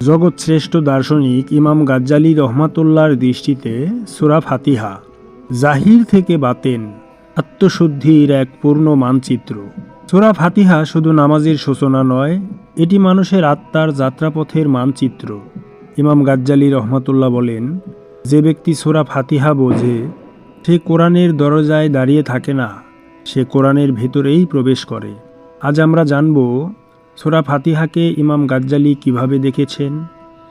জগৎশ্রেষ্ঠ দার্শনিক ইমাম গাজ্জালি রহমাতুল্লার দৃষ্টিতে সুরা ফাতিহা, জাহির থেকে বাতেন, আত্মশুদ্ধির এক পূর্ণ মানচিত্র। সুরা ফাতিহা শুধু নামাজের সূচনা নয়, এটি মানুষের আত্মার যাত্রাপথের মানচিত্র। ইমাম গাজ্জালি রহমাতুল্লাহ বলেন, যে ব্যক্তি সুরা ফাতিহা বোঝে, সে কোরআনের দরজায় দাঁড়িয়ে থাকে না, সে কোরআনের ভেতরেই প্রবেশ করে। আজ আমরা জানব সোরা ফাতিহাকে ইমাম গাজ্জালি কীভাবে দেখেছেন?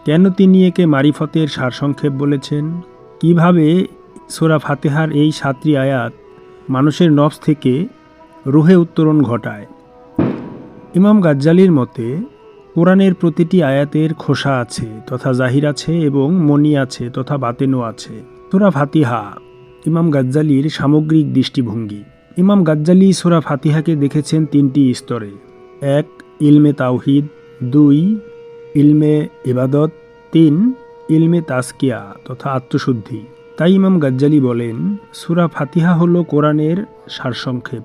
কেন তিনি একে মারিফতের সারসংক্ষেপ বলেছেন? কীভাবে সোরা ফাতিহার এই সাতটি আয়াত মানুষের নফস থেকে রুহে উত্তরণ ঘটায়? ইমাম গাজ্জালির মতে, কোরআনের প্রতিটি আয়াতের খোসা আছে, তথা জাহির আছে এবং মনি আছে, তথা বাতেনও আছে। সোরা ফাতিহা ইমাম গাজ্জালির সামগ্রিক দৃষ্টিভঙ্গি। ইমাম গাজ্জালি সোরা ফাতিহাকে দেখেছেন তিনটি স্তরে। এক ইলমে তাওহিদ, দুই, ইলমে ইবাদত, তিন, ইলমে তাসকিয়া তথা আত্মশুদ্ধি। তাই ইমাম গাজ্জালি বলেন, সুরা ফাতিহা হলো কোরআনের সারসংক্ষেপ,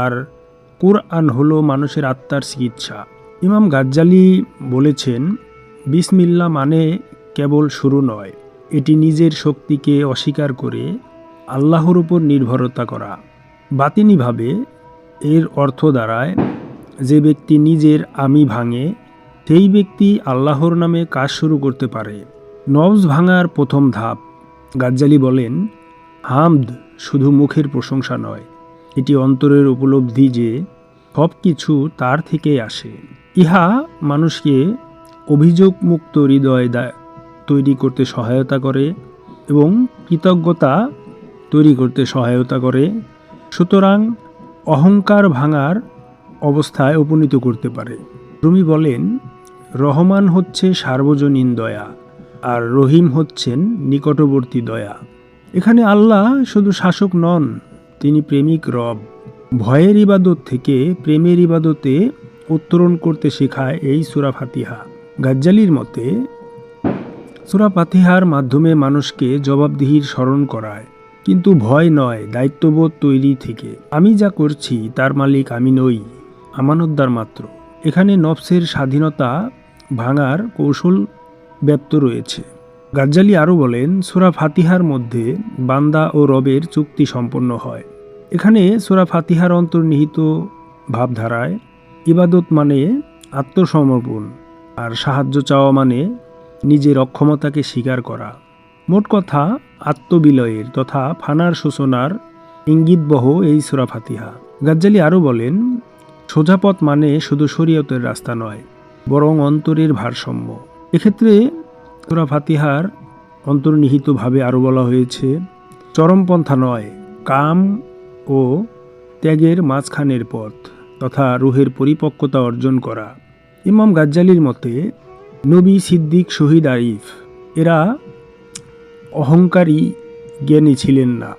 আর কোরআন হলো মানুষের আত্মার চিকিৎসা। ইমাম গাজ্জালি বলেছেন বিসমিল্লা মানে কেবল শুরু নয়, এটি নিজের শক্তিকে অস্বীকার করে আল্লাহর উপর নির্ভরতা করা। বাতিনিভাবে এর অর্থ দাঁড়ায় যে ব্যক্তি নিজের আমি ভাঙে, সেই ব্যক্তি আল্লাহর নামে কাজ শুরু করতে পারে। নবজ ভাঙার প্রথম ধাপ। গাজ্জালি বলেন, হামদ শুধু মুখের প্রশংসা নয়, এটি অন্তরের উপলব্ধি যে সব কিছু তার থেকেই আসে। ইহা মানুষকে অভিযোগ মুক্ত হৃদয় তৈরি করতে সহায়তা করে এবং কৃতজ্ঞতা তৈরি করতে সহায়তা করে। সুতরাং অহংকার ভাঙার অবস্থায় উপনীত করতে পারে। রুমি বলেন, রহমান হচ্ছে সার্বজনীন দয়া আর রহিম হচ্ছেন নিকটবর্তী দয়া। এখানে আল্লাহ শুধু শাসক নন, তিনি প্রেমিক রব। ভয়ের ইবাদত থেকে প্রেমের ইবাদতে উত্তরণ করতে শেখায় এই সুরা ফাতিহা। গাজ্জালির মতে, সুরা ফাতিহার মাধ্যমে মানুষকে জবাবদিহির স্মরণ করায়, কিন্তু ভয় নয় দায়িত্ববোধ তৈরি থেকে। আমি যা করছি, তার মালিক আমি নই। আমানতদার মাত্র। এখানে নফসের স্বাধীনতা ভাঙার কৌশল ব্যপ্ত রয়েছে। গাজ্জালি আরও বলেন, সুরা ফাতিহার মধ্যে বান্দা ও রবের চুক্তি সম্পন্ন হয়। এখানে সুরা ফাতিহার অন্তর্নিহিত ভাবধারায় ইবাদত মানে আত্মসমর্পণ আর সাহায্য চাওয়া মানে নিজের অক্ষমতাকে স্বীকার করা। মোট কথা, আত্মবিলয়ের তথা ফানার সূচনার ইঙ্গিতবহ এই সুরা ফাতিহা। গাজ্জালি আরও বলেন সোজাপথ মানে শুধু শরীয়তের রাস্তা নয়, বরং অন্তরের ভারসাম্য। এক্ষেত্রে সুরা ফাতিহার অন্তর্নিহিতভাবে আরও বলা হয়েছে, চরমপন্থা নয়, কাম ও ত্যাগের মাঝখানের পথ তথা রুহের পরিপক্কতা অর্জন করা। ইমাম গাজ্জালির মতে, নবী সিদ্দিক শহীদ আরিফ, এরা অহংকারী জ্ঞানী ছিলেন না,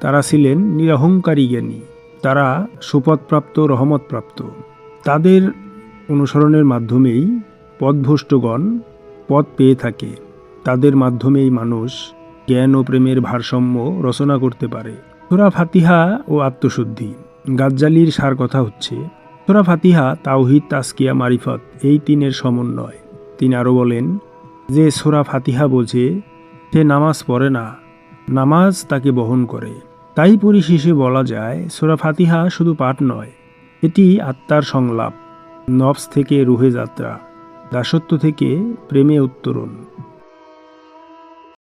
তারা ছিলেন নিরহংকারী জ্ঞানী। তারা সুপদপ্রাপ্ত, রহমতপ্রাপ্ত। তাদের অনুসরণের মাধ্যমেই পথভ্রষ্টগণ পথ পেয়ে থাকে। তাদের মাধ্যমেই মানুষ জ্ঞান ও প্রেমের ভারসাম্য রচনা করতে পারে। সুরা ফাতিহা ও আত্মশুদ্ধি। গাজ্জালির সার কথা হচ্ছে, সুরা ফাতিহা, তাওহিদ তাস্কিয়া মারিফত এই তিনের সমন্বয়। তিনি আরও বলেন, যে সোরা ফাতিহা বোঝে, সে নামাজ পড়ে না। নামাজ তাকে বহন করে। তাই পরিশেষে বলা যায়, সোরা ফাতিহা শুধু পাঠ নয়, এটি আত্মার সংলাপ নবস থেকে রুহে যাত্রা, দাসত্ব থেকে প্রেমে উত্তরণ।